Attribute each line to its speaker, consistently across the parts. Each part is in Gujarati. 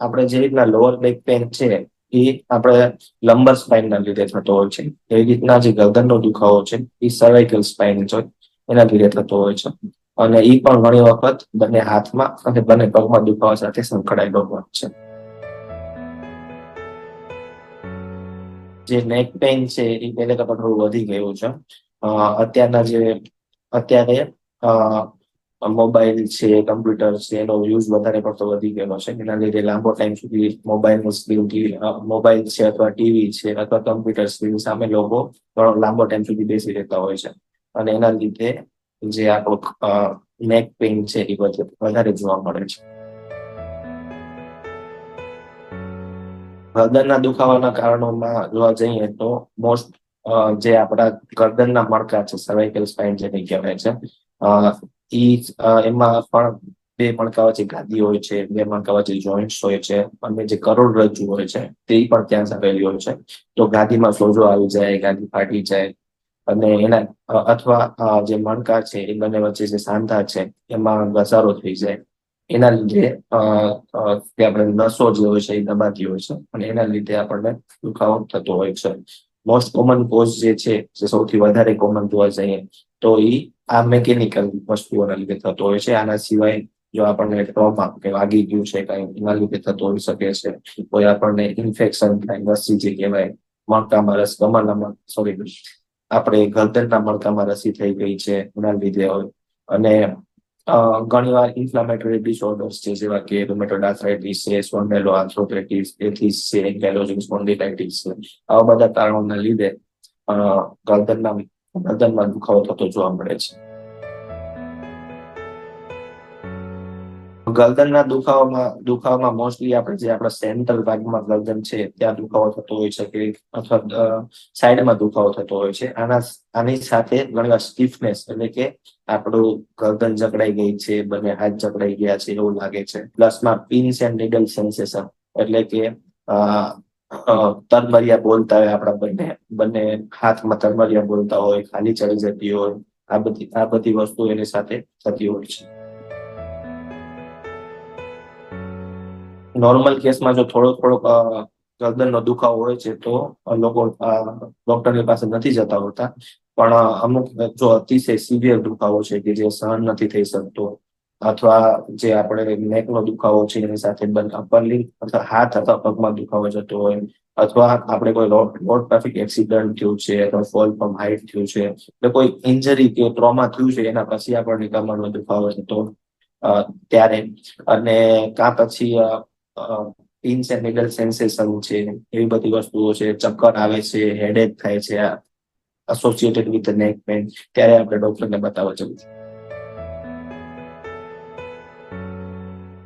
Speaker 1: આપણે જે રીતના લોઅર બેક પેન છે, એ આપણે લંબર સ્પાઇનના લીધે થતો હોય છે. એવી રીતના જે ગરદનનો દુખાવો છે, એ સર્વાઇકલ સ્પાઇન છે, એના લીધે થતો હોય છે. અને એ પણ ઘણી વખત બંને હાથમાં અને બંને પગમાં દુખાવા સાથે સંકળાયેલો હોય છે. જે નેક પેઇન છે, એ પહેલે કરતા થોડું વધી ગયું છે. અત્યારના જે અત્યારે મોબાઈલ છે કમ્પ્યુટર છે, એનો યુઝ વધારે પડતો વધી ગયેલો છે. એના લીધે લાંબો ટાઈમ સુધી મોબાઈલની સ્ક્રીન મોબાઈલ છે અથવા ટીવી છે અથવા કમ્પ્યુટર સ્ક્રીન સામે લોકો ઘણો લાંબો ટાઈમ સુધી બેસી રહેતા હોય છે. અને એના લીધે જે આપણો નેક પેઇન છે એ વધુ વધારે જોવા મળે છે. ગરદનના દુખાવાના કારણોમાં જોવા જઈએ તો મોસ્ટ જે આપણા ગરદનના મણકા છે સર્વાઇકલ સ્પાઇન જેને કહેવાય છે ઈ એમાં પણ બે મણકા વચ્ચે ગાદી હોય છે, બે મણકા વચ્ચે જોઈન્ટ્સ હોય છે, અને જે કરોડરજ્જુ હોય છે, તે પણ ત્યાં આવેલી હોય છે. તો ગાદીમાં સોજો આવી જાય, ગાદી ફાટી જાય, અને એના અથવા જે મણકા છે, એ બંને વચ્ચે જે સાંધા છે, એમાં ઘસારો થઈ જાય. એના લીધે આપણે નસો જે હોય છે, એ દબાતી હોય છે, અને એના લીધે આપણને દુખાવો થતો હોય છે. મોસ્ટ કોમન કોઝ જે છે, જે સૌથી વધારે કોમન જોવા જઈએ તો એ આ મેકેનિકલ વસ્તુઓના લીધે થતો હોય છે. આના સિવાય જો આપણને ટ્રોમા કે વાગી ગયું છે કઈ, એના લીધે થતો હોઈ શકે છે. કોઈ આપણને ઇન્ફેક્શન થાય, રસી જે કહેવાય, મણકામાં રસ કમરમાં સોરી આપણે ગરદનના મણકામાં રસી થઈ ગઈ છે, એના લીધે હોય. અને ઘણી ઘણીવાર ઇન્ફ્લામેટરી ડિસઓર્ડર્સ છે, જેવા કે આર્થરાઇટિસ છે સ્પોન્ડેલો આર્થ્રોપેટિસ એથિસ છે એન્કાઇલોજિંગ સ્પોન્ડિલાઇટિસ છે. આવા બધા કારણોના લીધે ગરદનના ગરદનમાં દુખાવો થતો જોવા મળે છે ગરદનના દુખાવામાં દુખાવામાં મોસ્ટલી આપણે જે આપણા સેન્ટ્રલ ભાગમાં ગરદન છે ત્યાં દુખાવો થતો હોય છે કે અથવા સાઈડમાં દુખાવો થતો હોય છે આના આની સાથે ઘણીવાર સ્ટીફનેસ એટલે કે આપણું ગરદન જકડાઈ ગઈ છે બંને હાથ જકડાઈ ગયા છે એવું લાગે છે પ્લસમાં પિન્સ એન્ડ નીડલ સેન્સેશન એટલે કે તરમરિયા બોલતા હોય આપણા બંને બંને હાથમાં તરમરિયા બોલતા હોય ખાલી ચડી જતી હોય આ બધી આ બધી વસ્તુ એની સાથે થતી હોય છે. નોર્મલ કેસમાં જો થોડો થોડોક અ, ગરદનનો દુખાવો હોય છે તો લોકો ડોક્ટરની પાસે નથી જતા હોતા. પણ અમુક જો અતિશય સિવિયર દુખાવો છે કે જે સહન નથી થઈ શકતો અથવા જે આપણે નેકનો દુખાવો છે, એની સાથે અપર લિંક અથવા હાથ અથવા પગમાં દુખાવો જતો હોય, અથવા આપણે કોઈ રોડ રોડ ટ્રાફિક એક્સિડન્ટ થયું છે, અથવા ફોલ ફ્રોમ હાઇટ થયું છે, એટલે કોઈ ઇન્જરી કે ટ્રોમા થયું છે, એના પછી આપણને કમરનો દુખાવો થતો ત્યારે. અને કાં પછી પિન્સ એન્ડ નીડલ સેન્સેશન છે, એવી બધી વસ્તુઓ છે, ચક્કર આવે છે હેડેક થાય છે એસોસિએટેડ વિથ નેક પેન ત્યારે આપણે ડોક્ટરને બતાવવા જવું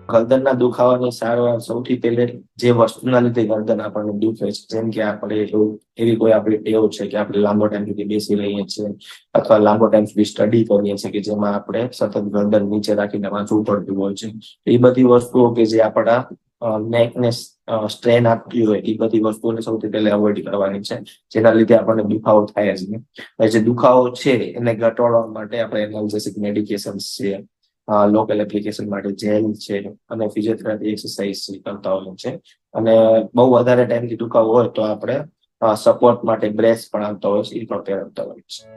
Speaker 1: ગરદનના દુખાવાની સારવાર સૌથી પહેલે જે વસ્તુના લીધે ગરદન આપણને દુખે છે, જેમ કે આપણે એવું કોઈ આપણી ટેવ છે કે આપણે લાંબો ટાઈમ સુધી બેસી રહીએ છીએ અથવા લાંબો ટાઈમ સુધી સ્ટડી કરીએ છીએ કે જેમાં આપણે સતત ગરદન નીચે રાખીને વાંચવું પડતું હોય છે એ બધી વસ્તુઓ કે જે આપણા નેકને સ્ટ્રેન આપતી હોય, એ બધી વસ્તુઓને સૌથી પહેલા અવોઇડ કરવાની છે, જેના લીધે આપણને દુખાવો થાય નહીં. જે દુખાવો છે એને ઘટાડવા માટે આપણે એનાલિસિસ મેડિકેશન છે લોકલ એપ્લિકેશન માટે જેલ છે અને ફિઝિયોથેરાપી એક્સરસાઇઝ કરતા હોય છે. અને બહુ વધારે ટાઈમથી દુખાવો હોય તો આપણે સપોર્ટ માટે બ્રેસ પણ આવતા હોય છે એ પણ પહેરવતા હોય છે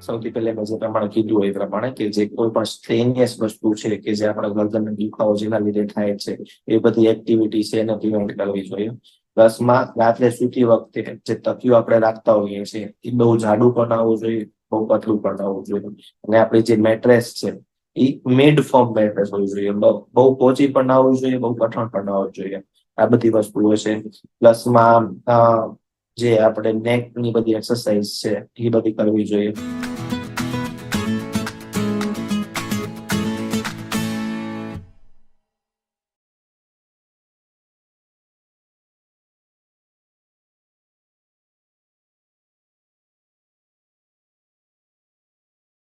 Speaker 1: સૌથી પહેલા મેં જે પ્રમાણે કીધું એ પ્રમાણે કે જે કોઈ પણ સ્ટ્રેનિયસ વસ્તુ છે કે જે આપણા ગરદનનો દુખાવો જેના લીધે થાય છે, એ બધી એક્ટિવિટી છે એને પ્રિવેન્ટ કરવી જોઈએ. પ્લસમાં રાત્રે સૂતી વખતે જે તકિયો આપણે રાખતા હોઈએ છીએ એ બહુ જાડું પણ આવવું જોઈએ. બહુ પતલું પણ હોવું જોઈએ. અને આપણી જે મેટ્રેસ છે, એ મેડ ફોર્મ મેટ્રેસ હોવી જોઈએ. બહુ પોચી પણ ના હોવી જોઈએ, બહુ કઠણ પણ ના હોવી જોઈએ. આ બધી વસ્તુઓ છે. પ્લસમાં જે આપણે નેકની બધી એક્સરસાઇઝ છે, એ બધી કરવી જોઈએ.